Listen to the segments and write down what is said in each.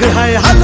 海。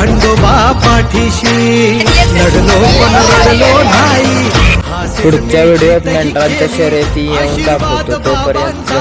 खंडोबा पाठीशी. लढलो पण रडलो नाही. पुढच्या व्हिडिओत मेंढरांच्या शर्यती येऊन दाखवतो तोपर्यंत